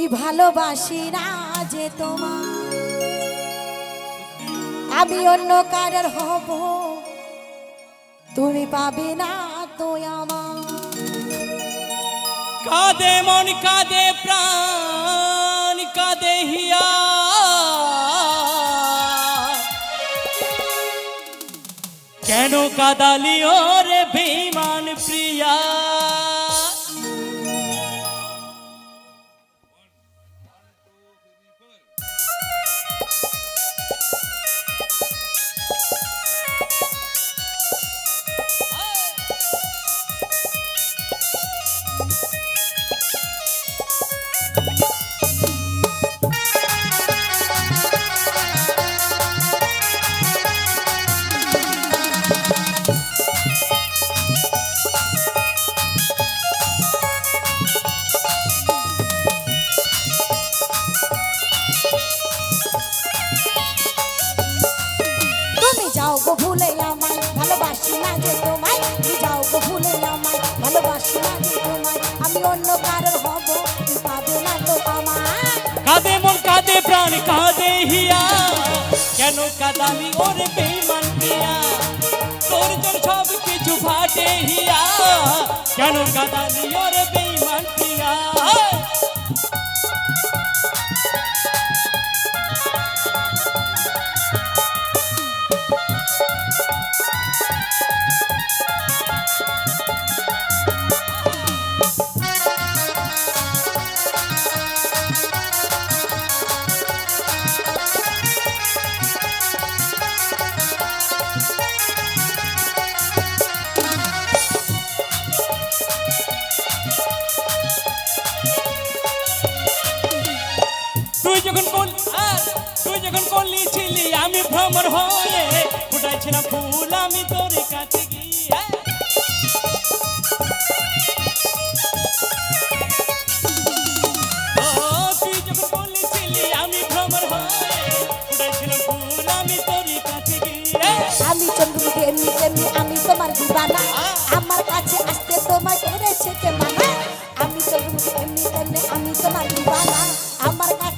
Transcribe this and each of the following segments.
এই ভালোবাসি না যে তোমার আমি অন্য কারোর হব। তুমি পাবে না তো আমার কাঁদে মন, কাঁদে প্রাণ, কাঁদে হিয়া। কেন কাদালি ওরে বেমান প্রিয়া? গো ভুলে আমায়, ভালোবাসি না যে তোমায়। তুমি যাও গো ভুলে আমায় না যে তোমায়। আমি অন্য কারোর না তো আমায়। কাঁদে মন, কাঁদে প্রাণ, কাঁদে কেন কাদালি ওরে বেমান তোর সব কিছু ফাটে হিয়া। কেন কাদালি ওরে বেমান তুই যখন কোন তুই যখন কলি ছিলি আমি ভ্রমর হয়ে ফুটাইছিলাম ফুল আমি তোর কাছে গিয়ে। তুই যখন কলি ছিলি আমি ভ্রমর হয়ে ফুটাইছিলাম ফুল আমি তোর কাছে গিয়ে। আমি চন্দ্রমুখী এমনি তেমনি আমি তোমার দিবানা। আমার কাছে আসতে তোমার করেছে কে মানা। আমি চন্দ্রমুখী এমনি তেমনি আমি তোমার দিবানা। আমার কাছে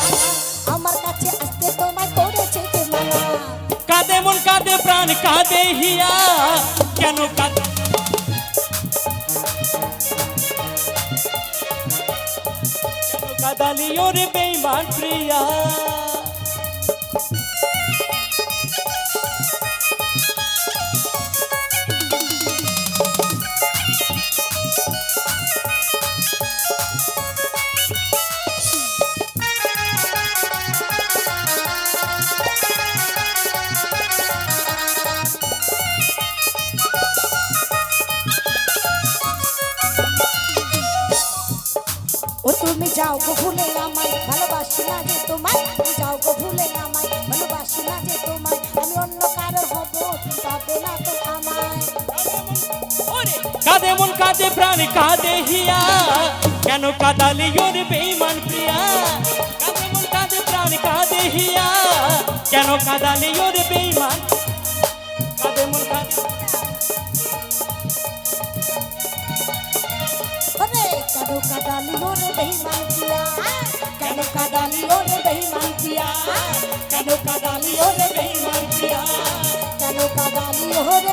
কাঁদে হিয়া কেন কাঁদে কাদালি ওরে বেইমান প্রিয়া? যাও গো ভুলে আমায়, ভালোবাসি না যে তোমায়। তুমি যাও গো ভুলে আমায়, ভালোবাসি না যে তোমায়। আমি অন্য কারোর হব, পাবে না তো আমায়। কাঁদে মন, কাঁদে প্রাণ, কাঁদে হিয়া। কেন কাদালি ওরে বেইমান প্রিয়া? কাঁদে মন, কাঁদে প্রাণ, কাঁদে হিয়া। কেন কাদালি ওরে বেইমান কাঁদে মন, কাঁদে ওরে কেন কাদালি ওরে বেইমান পিয়া কেন কাদালি ওরে বেইমান পিয়া কেন কাদালি ওরে বেইমান পিয়া কেন কাদালি ওরে